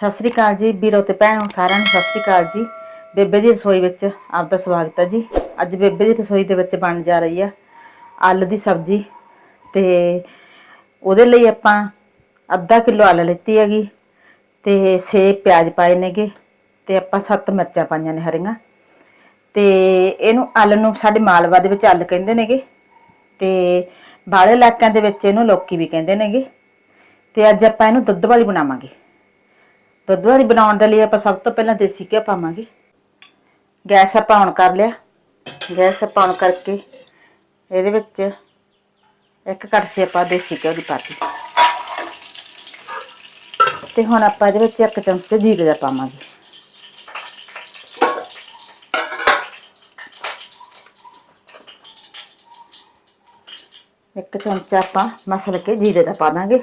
ਸਤਿ ਸ੍ਰੀ ਅਕਾਲ ਜੀ ਵੀਰੋ ਤੇ ਭੈਣੋ ਸਾਰਿਆਂ ਨੂੰ ਸਤਿ ਸ੍ਰੀ ਅਕਾਲ ਜੀ। ਬੇਬੇ ਦੀ ਰਸੋਈ ਵਿੱਚ ਆਪਦਾ ਸਵਾਗਤ ਹੈ ਜੀ। ਅੱਜ ਬੇਬੇ ਦੀ ਰਸੋਈ ਦੇ ਵਿੱਚ ਬਣ ਜਾ ਰਹੀ ਆ ਆਲੂ ਦੀ ਸਬਜ਼ੀ ਤੇ ਉਹਦੇ ਲਈ ਆਪਾਂ ਅੱਧਾ ਕਿਲੋ ਆਲੂ ਲਿੱਤੀ ਹੈਗੀ ਤੇ 6 ਪਿਆਜ਼ ਪਾਏ ਨੇਗੇ ਤੇ ਆਪਾਂ 7 ਮਿਰਚਾਂ ਪਾਈਆਂ ਨੇ ਹਰੀਆਂ ਤੇ ਇਹਨੂੰ ਆਲੂ ਨੂੰ ਸਾਡੇ ਮਾਲਵਾ ਦੇ ਵਿੱਚ ਆਲੂ ਕਹਿੰਦੇ ਨੇਗੇ ਤੇ ਬਾਲੇ ਇਲਾਕਿਆਂ ਦੇ ਵਿੱਚ ਇਹਨੂੰ ਲੋਕੀ ਵੀ ਕਹਿੰਦੇ ਨੇਗੇ ਤੇ ਅੱਜ ਆਪਾਂ ਇਹਨੂੰ ਦੁੱਧ ਵਾਲੀ ਬਣਾਵਾਂਗੇ। ਦੁੱਧ ਵਾਲੀ ਬਣਾਉਣ ਦੇ ਲਈ ਆਪਾਂ ਸਭ ਤੋਂ ਪਹਿਲਾਂ ਦੇਸੀ ਘਿਓ ਪਾਵਾਂਗੇ। ਗੈਸ ਆਪਾਂ ਔਨ ਕਰ ਲਿਆ। ਗੈਸ ਆਪਾਂ ਔਨ ਕਰਕੇ ਇਹਦੇ ਵਿੱਚ ਇੱਕ ਕੜਛੀ ਆਪਾਂ ਦੇਸੀ ਘਿਓ ਦੀ ਪਾਤੀ ਤੇ ਹੁਣ ਆਪਾਂ ਇਹਦੇ ਵਿੱਚ ਇੱਕ ਚਮਚ ਜੀਰੇ ਦਾ ਪਾਵਾਂਗੇ। ਇੱਕ ਚਮਚਾ ਆਪਾਂ ਮਸਲ ਕੇ ਜੀਰੇ ਦਾ ਪਾ ਦਾਂਗੇ।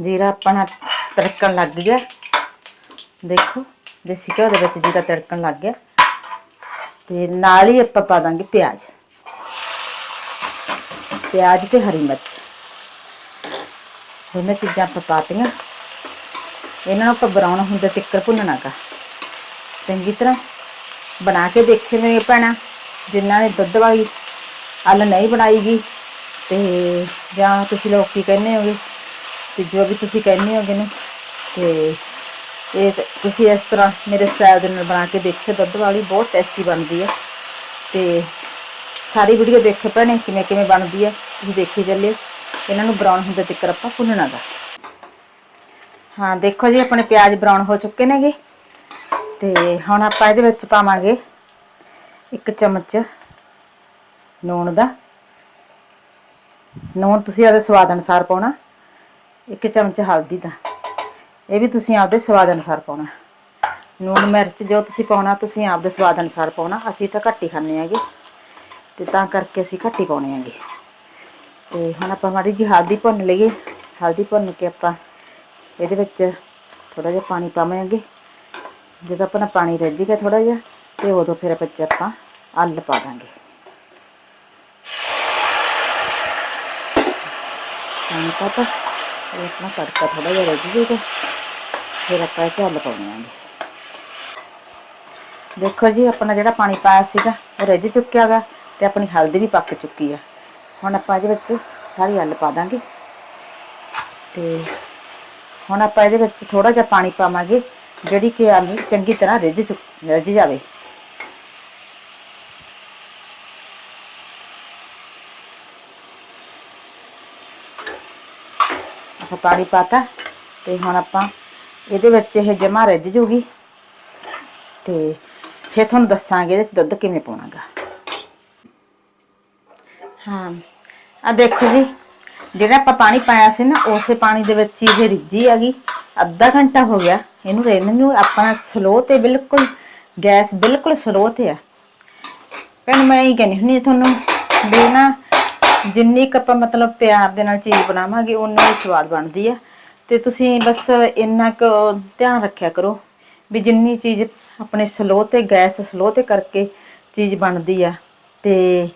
ਜੀਰਾ ਆਪਣਾ ਤੜਕਣ ਲੱਗ ਗਿਆ। ਦੇਖੋ, ਦੇਸੀ ਘਿਓ ਦੇ ਵਿੱਚ ਜੀਰਾ ਤੜਕਣ ਲੱਗ ਗਿਆ, ਤੇ ਨਾਲ ਹੀ ਆਪਾਂ ਪਾ ਦਾਂਗੇ ਪਿਆਜ਼। ਪਿਆਜ਼ ਤੇ ਹਰੀ ਮਿਰਚ। ਦੋਨੇ ਚੀਜ਼ਾਂ ਆਪਾਂ ਪਾਤੀਆਂ ਇਹਨਾਂ ਨੂੰ ਆਪਾਂ ਬਰਾਉਨ ਹੁੰਦੇ ਤਿੱਕਰ ਭੁੰਨਣਾ ਗਾ। ਚੰਗੀ ਤਰ੍ਹਾਂ ਬਣਾ ਕੇ ਦੇਖੇ ਮੇਰੇ ਭੈਣਾਂ ਜਿਨ੍ਹਾਂ ਨੇ ਦੁੱਧ ਵਾਲੀ ਆਲੂ ਨਹੀਂ ਬਣਾਈਗੀ, ਤੇ ਜਾਂ ਤੁਸੀਂ ਲੋਕ ਕੀ ਕਹਿੰਦੇ ਹੋਗੇ, ਤੇ ਜੋ ਵੀ ਤੁਸੀਂ ਕਹਿੰਦੇ ਹੋਗੇ ਨੇ, ਤੇ ਇਹ ਤੁਸੀਂ ਇਸ ਤਰ੍ਹਾਂ ਮੇਰੇ ਸਟਾਈਲ ਦੇ ਨਾਲ ਬਣਾ ਕੇ ਦੇਖਿਓ, ਦੁੱਧ ਵਾਲੀ ਬਹੁਤ ਟੇਸਟੀ ਬਣਦੀ ਹੈ ਤੇ ਸਾਰੀ ਵੀਡੀਓ ਦੇਖੋ ਭੈਣੇ, ਕਿਵੇਂ ਕਿਵੇਂ ਬਣਦੀ ਹੈ ਤੁਸੀਂ ਦੇਖੀ ਚੱਲਿਓ। ਇਹਨਾਂ ਨੂੰ ਬਰਾਊਨ ਹੁੰਦੇ ਤੱਕ ਆਪਾਂ ਭੁੰਨਣਾ ਦਾ ਹਾਂ, ਦੇਖੋ ਜੀ, ਆਪਣੇ ਪਿਆਜ਼ ਬਰਾਊਨ ਹੋ ਚੁੱਕੇ ਨੇਗੇ। ਤੇ ਹੁਣ ਆਪਾਂ ਇਹਦੇ ਵਿੱਚ ਪਾਵਾਂਗੇ ਇੱਕ ਚਮਚ ਨੂਣ ਦਾ। ਨੂਣ ਤੁਸੀਂ ਆਪਦੇ ਸਵਾਦ ਅਨੁਸਾਰ ਪਾਉਣਾ, ਇੱਕ ਚਮਚ ਹਲਦੀ ਦਾ। ਇਹ ਵੀ ਤੁਸੀਂ ਆਪਦੇ ਸਵਾਦ ਅਨੁਸਾਰ ਪਾਉਣਾ। ਨੂਣ ਮਿਰਚ ਜੋ ਤੁਸੀਂ ਪਾਉਣਾ, ਤੁਸੀਂ ਆਪਦੇ ਸਵਾਦ ਅਨੁਸਾਰ ਪਾਉਣਾ। ਅਸੀਂ ਤਾਂ ਘੱਟ ਹੀ ਖਾਂਦੇ ਆਂਗੇ ਤੇ ਤਾਂ ਕਰਕੇ ਅਸੀਂ ਘੱਟ ਹੀ ਪਾਉਣੇ ਆਂਗੇ ਤੇ ਹੁਣ ਆਪਾਂ ਮਾੜੀ ਜੀ ਹਲਦੀ ਭੁੰਨ ਲਈਏ। ਹਲਦੀ ਭੁੰਨ ਕੇ ਆਪਾਂ ਇਹਦੇ ਵਿੱਚ ਥੋੜਾ ਜਿਹਾ ਪਾਣੀ ਪਾਵਾਂਗੇ। ਜਦੋਂ ਆਪਣਾ ਪਾਣੀ ਰਿੱਝ ਗਿਆ ਥੋੜਾ ਜਿਹਾ, ਤੇ ਉਦੋਂ ਫਿਰ ਵਿੱਚ ਆਪਾਂ ਅੱਲ ਪਾ ਦਾਂਗੇ। ਪਾਣੀ ਪਾਤਾ ਇਹ ਆਪਣਾ ਤੜਕਾ ਥੋੜਾ ਜਿਹਾ ਰਿੱਝ ਜੂਗਾ ਫਿਰ ਆਪਾਂ ਇਹ 'ਚ ਆਲੂ ਪਾਉਣੇ ਆਂਗੇ ਦੇਖੋ ਜੀ, ਆਪਣਾ ਜਿਹੜਾ ਪਾਣੀ ਪਾਇਆ ਸੀਗਾ, ਉਹ ਰਿੱਝ ਚੁੱਕਿਆ ਗਾ ਤੇ ਆਪਣੀ ਹਲਦੀ ਵੀ ਪੱਕ ਚੁੱਕੀ ਆ। ਹੁਣ ਆਪਾਂ ਇਹਦੇ ਵਿੱਚ ਸਾਰੀ ਆਲੂ ਪਾ ਦਾਂਗੇ। ਤੇ ਹੁਣ ਆਪਾਂ ਇਹਦੇ ਵਿੱਚ ਥੋੜਾ ਜਿਹਾ ਪਾਣੀ ਪਾਵਾਂਗੇ, ਜਿਹੜੀ ਕਿ ਆਲੂ ਚੰਗੀ ਤਰ੍ਹਾਂ ਰਿੱਝ ਚੁੱਕ, ਰਿੱਝ ਜਾਵੇ। ਆਪਾਂ ਪਾਣੀ ਪਾਤਾ ਤੇ ਹੁਣ ਆਪਾਂ ਇਹਦੇ ਵਿੱਚ ਇਹ ਜਮਾ ਰਿੱਝ ਜੂਗੀ। ਤੇ ਫਿਰ ਤੁਹਾਨੂੰ ਦੱਸਾਂਗੇ ਇਹਦੇ ਵਿੱਚ ਦੁੱਧ ਕਿਵੇਂ ਪਾਉਣਾਗਾ। ਹਾਂ ਆ ਦੇਖੋ ਜੀ, ਜਿਹੜਾ ਆਪਾਂ ਪਾਣੀ ਪਾਇਆ ਸੀ ਨਾ, ਉਸੇ ਪਾਣੀ ਦੇ ਵਿੱਚ ਹੀ ਇਹ ਰਿੱਝੀ ਗਈ ਅੱਧਾ ਘੰਟਾ ਹੋ ਗਿਆ, ਇਹਨੂੰ ਰਹਿਣ ਨੂੰ ਆਪਣਾ ਸਲੋ ਤੇ ਬਿਲਕੁਲ, ਗੈਸ ਬਿਲਕੁਲ ਸਲੋ ਤੇ ਆ। ਭੈਣ, ਮੈਂ ਇਹ ਕਹਿੰਦੀ ਹੁੰਦੀ ਹਾਂ ਤੁਹਾਨੂੰ ਵੀ ਨਾ, ਜਿੰਨੀ ਕੁ ਆਪਾਂ ਮਤਲਬ ਪਿਆਰ ਦੇ ਨਾਲ ਚੀਜ਼ ਬਣਾਵਾਂਗੇ ਉਨੀ ਹੀ ਸਵਾਦ ਬਣਦੀ ਆ। ਤੇ ਤੁਸੀਂ ਬਸ ਇੰਨਾ ਕੁ ਧਿਆਨ ਰੱਖਿਆ ਕਰੋ ਵੀ ਜਿੰਨੀ ਚੀਜ਼ ਆਪਣੇ ਸਲੋ ਤੇ, ਗੈਸ ਸਲੋ ਤੇ ਕਰਕੇ ਚੀਜ਼ ਬਣਦੀ ਆ ਤੇ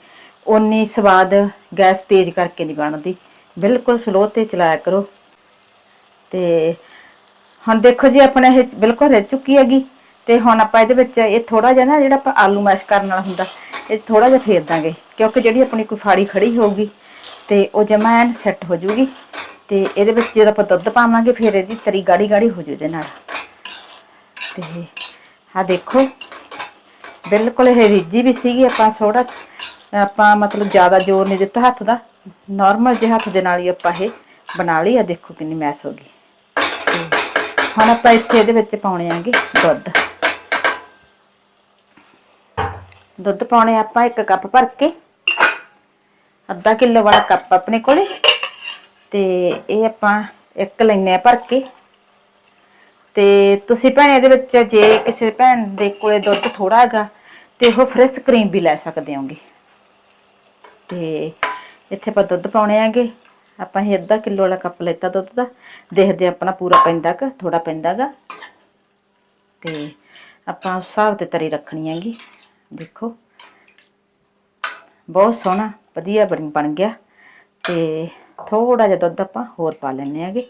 ਓਨੀ ਸਵਾਦ ਗੈਸ ਤੇਜ਼ ਕਰਕੇ ਨਹੀਂ ਬਣਦੀ। ਬਿਲਕੁਲ ਸਲੋ ਤੇ ਚਲਾਇਆ ਕਰੋ। ਤੇ ਹੁਣ ਦੇਖੋ ਜੀ, ਆਪਣਾ ਇਹ ਬਿਲਕੁਲ ਰਿੱਝ ਚੁੱਕੀ ਹੈਗੀ ਤੇ ਹੁਣ ਆਪਾਂ ਇਹਦੇ ਵਿੱਚ ਇਹ ਥੋੜਾ ਜਿਹਾ ਨਾ ਜਿਹੜਾ ਆਪਾਂ ਆਲੂ ਮੈਸ਼ ਕਰਨ ਵਾਲਾ ਹੁੰਦਾ, ਇਹ 'ਚ ਥੋੜਾ ਜਿਹਾ ਫੇਰ ਦਾਂਗੇ ਕਿਉਂਕਿ ਜਿਹੜੀ ਆਪਣੀ ਕੋਈ ਫਾੜੀ ਖੜੀ ਹੋਊਗੀ ਤੇ ਉਹ ਜਮਾ ਐਨ ਸੈੱਟ ਹੋ ਜਾਊਗੀ ਤੇ ਇਹਦੇ ਵਿੱਚ ਜਦੋਂ ਆਪਾਂ ਦੁੱਧ ਪਾਵਾਂਗੇ, ਫਿਰ ਇਹਦੀ ਤਰੀ ਗਾੜੀ ਗਾੜੀ ਹੋ ਜੂ ਇਹਦੇ ਨਾਲ। ਤੇ ਆ ਦੇਖੋ, ਬਿਲਕੁਲ ਇਹ ਰਿੱਝੀ ਵੀ ਸੀਗੀ, ਆਪਾਂ ਥੋੜਾ ਆਪਾਂ ਮਤਲਬ ਜ਼ਿਆਦਾ ਜ਼ੋਰ ਨਹੀਂ ਦਿੱਤਾ ਹੱਥ ਦਾ। ਨਾਰਮਲ ਜਿਹੇ ਹੱਥ ਦੇ ਨਾਲ ਹੀ ਆਪਾਂ ਇਹ ਬਣਾ ਲਈ। ਆ ਦੇਖੋ ਕਿੰਨੀ ਮੈਸ ਹੋ ਗਈ। ਹੁਣ ਆਪਾਂ ਇੱਥੇ ਇਹਦੇ ਵਿੱਚ ਪਾਉਣੇ ਆਂਗੇ ਦੁੱਧ। ਦੁੱਧ ਪਾਉਣੇ ਆਪਾਂ ਇੱਕ ਕੱਪ ਭਰ ਕੇ। ਅੱਧਾ ਕਿਲੋ ਵਾਲਾ ਕੱਪ ਆਪਣੇ ਕੋਲੇ। ਤੇ ਇਹ ਆਪਾਂ ਇੱਕ ਲੈਨੇ ਆ ਭਰ ਕੇ। ਤੇ ਤੁਸੀਂ ਭੈਣ, ਇਹਦੇ ਵਿੱਚ ਜੇ ਕਿਸੇ ਭੈਣ ਦੇ ਕੋਲੇ ਦੁੱਧ ਥੋੜਾ ਹੈਗਾ, ਤੇ ਉਹ ਫਰੈਸ਼ ਕਰੀਮ ਵੀ ਲੈ ਸਕਦੇ ਹੋਗੇ। ਤੇ ਇੱਥੇ ਆਪਾਂ ਦੁੱਧ ਪਾਉਣੇ ਆਗੇ ਆਪਾਂ ਇਹ ਅੱਧਾ ਕਿਲੋ ਵਾਲਾ ਕੱਪ ਲੈਤਾ ਦੁੱਧ ਦਾ। ਦੇਖਦੇ ਹਾਂ ਆਪਣਾ ਪੂਰਾ ਪੈਂਦਾ ਕਿ ਥੋੜਾ ਪੈਂਦਾਗਾ ਤੇ ਆਪਾਂ ਉਸ ਹਿਸਾਬ ਤੇ ਤਰੀ ਰੱਖਣੀ ਹੈਗੀ। ਦੇਖੋ। ਬਹੁਤ ਸੋਹਣਾ, ਵਧੀਆ ਬਣ ਬਣ ਗਿਆ। ਤੇ ਥੋੜਾ ਜਿਹਾ ਦੁੱਧ ਆਪਾਂ ਹੋਰ ਪਾ ਲੈਣੇ ਆਗੇ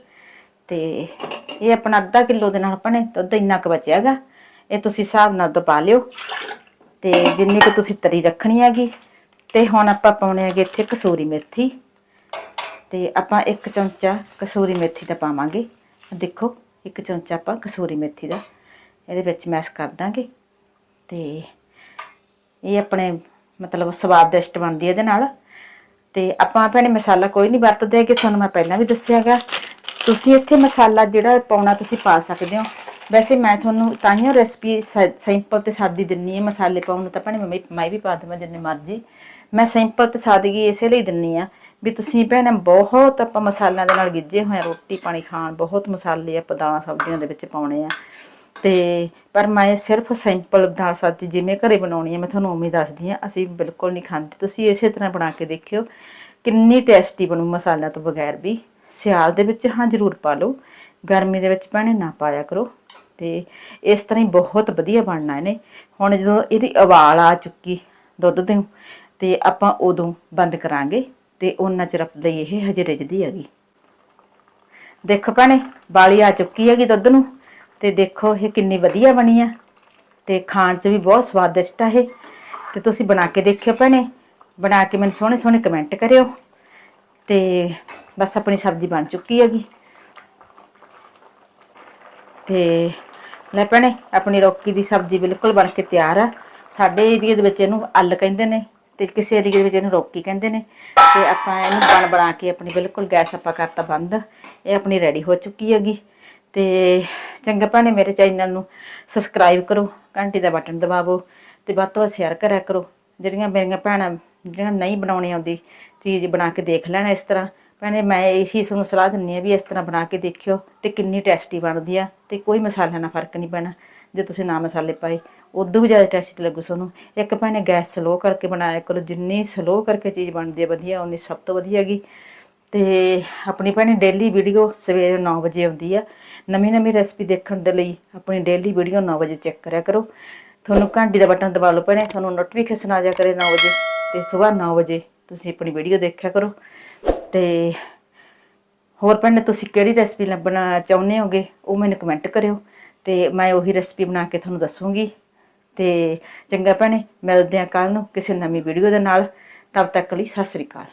ਤੇ ਇਹ ਆਪਣਾ ਅੱਧਾ ਕਿਲੋ ਦੇ ਨਾਲ ਭੈਣੇ ਦੁੱਧ ਇੰਨਾ ਕੁ ਬਚਿਆਗਾ ਇਹ ਤੁਸੀਂ ਹਿਸਾਬ ਨਾਲ ਦੁੱਧ ਪਾ ਲਿਓ। ਤੇ ਜਿੰਨੀ ਕੁ ਤੁਸੀਂ ਤਰੀ ਰੱਖਣੀ ਹੈਗੀ, ਤੇ ਹੁਣ ਆਪਾਂ ਪਾਉਣੇ ਹੈਗੇ ਇੱਥੇ ਕਸੂਰੀ ਮੇਥੀ। ਤੇ ਆਪਾਂ ਇੱਕ ਚਮਚਾ ਕਸੂਰੀ ਮੇਥੀ ਦਾ ਪਾਵਾਂਗੇ। ਦੇਖੋ, ਇੱਕ ਚਮਚਾ ਆਪਾਂ ਕਸੂਰੀ ਮੇਥੀ ਦਾ। ਇਹਦੇ ਵਿੱਚ ਮੈਸ਼ ਕਰ ਦਾਂਗੇ। ਤੇ ਇਹ ਆਪਣੇ ਮਤਲਬ ਸਵਾਦਿਸ਼ਟ ਬਣਦੀ ਇਹਦੇ ਨਾਲ। ਤੇ ਆਪਾਂ ਭੈਣੇ ਮਸਾਲਾ ਕੋਈ ਨਹੀਂ ਵਰਤਦੇ ਕਿ ਤੁਹਾਨੂੰ ਮੈਂ ਪਹਿਲਾਂ ਵੀ ਦੱਸਿਆਗਾ। ਤੁਸੀਂ ਇੱਥੇ ਮਸਾਲਾ ਜਿਹੜਾ ਪਾਉਣਾ ਤੁਸੀਂ ਪਾ ਸਕਦੇ ਹੋ। ਵੈਸੇ ਮੈਂ ਤੁਹਾਨੂੰ ਤਾਂਹੀਓ ਰੈਸਪੀ ਸਿੰਪਲ ਤੇ ਸਾਦੀ ਦਿੰਨੀ ਹੈ ਮਸਾਲੇ ਪਾਉਣ ਨੂੰ, ਤਾਂ ਭੈਣੇ ਮੈਂ ਮੈਂ ਵੀ ਪਾ ਦੇਵਾਂ ਜਿੰਨੇ ਮਰਜ਼ੀ। ਮੈਂ ਸਿੰਪਲ ਤੇ ਸਾਦਗੀ ਇਸੇ ਲਈ ਦਿੰਨੀ ਆ ਵੀ ਤੁਸੀਂ ਭੈਣੇ ਬਹੁਤ ਆਪਾਂ ਮਸਾਲਿਆਂ ਦੇ ਨਾਲ ਗਿੱਜੇ ਹੋਏ ਰੋਟੀ ਪਾਣੀ ਖਾਣ, ਬਹੁਤ ਮਸਾਲੇ ਆਪਾਂ ਦਾਲਾਂ ਸਬਜ਼ੀਆਂ ਦੇ ਵਿੱਚ ਪਾਉਣੇ ਆ। ਤੇ ਪਰ ਮੈਂ ਸਿਰਫ ਸਿੰਪਲ ਦਾਲ ਸਬਜ਼ੀ ਜਿਵੇਂ ਘਰੇ ਬਣਾਉਣੀ ਹੈ ਮੈਂ ਤੁਹਾਨੂੰ ਉਵੇਂ ਦੱਸਦੀ ਹਾਂ, ਅਸੀਂ ਬਿਲਕੁਲ ਨਹੀਂ ਖਾਂਦੇ। ਤੁਸੀਂ ਇਸੇ ਤਰ੍ਹਾਂ ਬਣਾ ਕੇ ਦੇਖਿਓ, ਕਿੰਨੀ ਟੇਸਟੀ ਬਣੂ ਮਸਾਲਿਆਂ ਤੋਂ ਬਗੈਰ ਵੀ। ਸਿਆਲ ਦੇ ਵਿੱਚ ਹਾਂ, ਜ਼ਰੂਰ ਪਾ ਲਓ। ਗਰਮੀ ਦੇ ਵਿੱਚ ਭੈਣੇ ਨਾ ਪਾਇਆ ਕਰੋ। ਤੇ ਇਸ ਤਰ੍ਹਾਂ ਹੀ ਬਹੁਤ ਵਧੀਆ ਬਣਨਾ ਇਹਨੇ। ਹੁਣ ਜਦੋਂ ਇਹਦੀ ਉਬਾਲ ਆ ਚੁੱਕੀ ਦੁੱਧ ਦੇ ਤੇ ਆਪਾਂ ਉਦੋਂ ਬੰਦ ਕਰਾਂਗੇ ਤੇ ਉਹਨਾਂ ਚਿਰ ਲਈ ਇਹ ਹਜੇ ਰਿੱਝਦੀ ਹੈਗੀ। ਦੇਖੋ ਭੈਣੇ ਬਾਲੀ ਆ ਚੁੱਕੀ ਹੈਗੀ ਦੁੱਧ ਨੂੰ। ਤੇ ਦੇਖੋ ਇਹ ਕਿੰਨੀ ਵਧੀਆ ਬਣੀ ਆ ਤੇ ਖਾਣ 'ਚ ਵੀ ਬਹੁਤ ਸਵਾਦਿਸ਼ਟ ਆ ਇਹ। ਤੇ ਤੁਸੀਂ ਬਣਾ ਕੇ ਦੇਖਿਓ ਭੈਣੇ, ਬਣਾ ਕੇ ਮੈਨੂੰ ਸੋਹਣੇ ਸੋਹਣੇ ਕਮੈਂਟ ਕਰਿਓ। ਤੇ ਬਸ ਆਪਣੀ ਸਬਜ਼ੀ ਬਣ ਚੁੱਕੀ ਹੈਗੀ। ਤੇ ਲੈ ਭੈਣੇ, ਆਪਣੀ ਰੋਕੀ ਦੀ ਸਬਜ਼ੀ ਬਿਲਕੁਲ ਬਣ ਕੇ ਤਿਆਰ ਆ। ਸਾਡੇ ਏਰੀਏ ਦੇ ਵਿੱਚ ਇਹਨੂੰ ਅੱਲ ਕਹਿੰਦੇ ਨੇ ਤੇ ਕਿਸੇ ਏਰੀਏ ਦੇ ਵਿੱਚ ਇਹਨੂੰ ਰੋਕੀ ਕਹਿੰਦੇ ਨੇ। ਤੇ ਆਪਾਂ ਇਹਨੂੰ ਬਣ ਬਣਾ ਕੇ ਆਪਣੀ ਬਿਲਕੁਲ ਗੈਸ ਆਪਾਂ ਕਰਤਾ ਬੰਦ। ਇਹ ਆਪਣੀ ਰੈਡੀ ਹੋ ਚੁੱਕੀ ਹੈਗੀ। ਤੇ ਚੰਗਾ ਭੈਣੇ ਮੇਰੇ ਚੈਨਲ ਨੂੰ ਸਬਸਕ੍ਰਾਈਬ ਕਰੋ, ਘੰਟੀ ਦਾ ਬਟਨ ਦਬਾਵੋ ਤੇ ਵੱਧ ਤੋਂ ਵੱਧ ਸ਼ੇਅਰ ਕਰਿਆ ਕਰੋ। ਜਿਹੜੀਆਂ ਮੇਰੀਆਂ ਭੈਣਾਂ ਜਿਹੜੀਆਂ ਨਹੀਂ ਬਣਾਉਣੀ ਆਉਂਦੀ, ਚੀਜ਼ ਬਣਾ ਕੇ ਦੇਖ ਲੈਣਾ ਇਸ ਤਰ੍ਹਾਂ। ਭੈਣੇ, ਮੈਂ ਇਸੀ ਤੁਹਾਨੂੰ ਸਲਾਹ ਦਿੰਨੀ ਆ ਵੀ ਇਸ ਤਰ੍ਹਾਂ ਬਣਾ ਕੇ ਦੇਖਿਓ ਤੇ ਕਿੰਨੀ ਟੇਸਟੀ ਬਣਦੀ ਆ ਤੇ ਕੋਈ ਮਸਾਲਿਆਂ ਨਾਲ ਫ਼ਰਕ ਨਹੀਂ ਪੈਣਾ, ਜੇ ਤੁਸੀਂ ਨਾ ਮਸਾਲੇ ਪਾਏ। ਉਦੋਂ ਵੀ ਜ਼ਿਆਦਾ ਟੇਸਟੀ ਲੱਗੂ ਤੁਹਾਨੂੰ। ਇੱਕ ਭੈਣੇ ਗੈਸ ਸਲੋ ਕਰਕੇ ਬਣਾਇਆ ਕਰੋ। ਜਿੰਨੀ ਸਲੋ ਕਰਕੇ ਚੀਜ਼ ਬਣਦੀ ਹੈ ਵਧੀਆ ਉਨੀ ਸਭ ਤੋਂ ਵਧੀਆ ਹੈਗੀ। ਤੇ ਆਪਣੀ ਭੈਣੇ ਡੇਲੀ ਵੀਡੀਓ ਸਵੇਰੇ 9 ਵਜੇ ਆਉਂਦੀ ਆ। ਨਵੀਂ ਨਵੀਂ ਰੈਸਪੀ ਦੇਖਣ ਦੇ ਲਈ ਆਪਣੀ ਡੇਲੀ ਵੀਡੀਓ 9 ਵਜੇ ਚੈੱਕ ਕਰਿਆ ਕਰੋ। ਤੁਹਾਨੂੰ ਘੰਟੀ ਦਾ ਬਟਨ ਦਬਾ ਲਓ ਭੈਣੇ, ਤੁਹਾਨੂੰ ਨੋਟੀਫਿਕੇਸ਼ਨ ਆ ਜਾ ਕਰੇ 9 ਵਜੇ ਤੇ ਸਵੇਰ 9 ਵਜੇ ਤੁਸੀਂ ਆਪਣੀ ਵੀਡੀਓ ਦੇਖਿਆ ਕਰੋ। ਤੇ ਹੋਰ ਭੈਣੇ, ਤੁਸੀਂ ਕਿਹੜੀ ਰੈਸਪੀ ਲੱਭਣਾ ਚਾਹੁੰਦੇ ਹੋਗੇ ਉਹ ਮੈਨੂੰ ਕਮੈਂਟ ਕਰਿਓ ਤੇ ਮੈਂ ਉਹੀ ਰੈਸਪੀ ਬਣਾ ਕੇ ਤੁਹਾਨੂੰ ਦੱਸੂਗੀ। ਤੇ ਚੰਗਾ ਭੈਣੇ, ਮਿਲਦੇ ਆ ਕੱਲ ਨੂੰ ਕਿਸੇ ਨਵੀਂ ਵੀਡੀਓ ਦੇ ਨਾਲ। ਤਬ ਤੱਕ ਲਈ ਸਤਿ ਸ੍ਰੀ ਅਕਾਲ।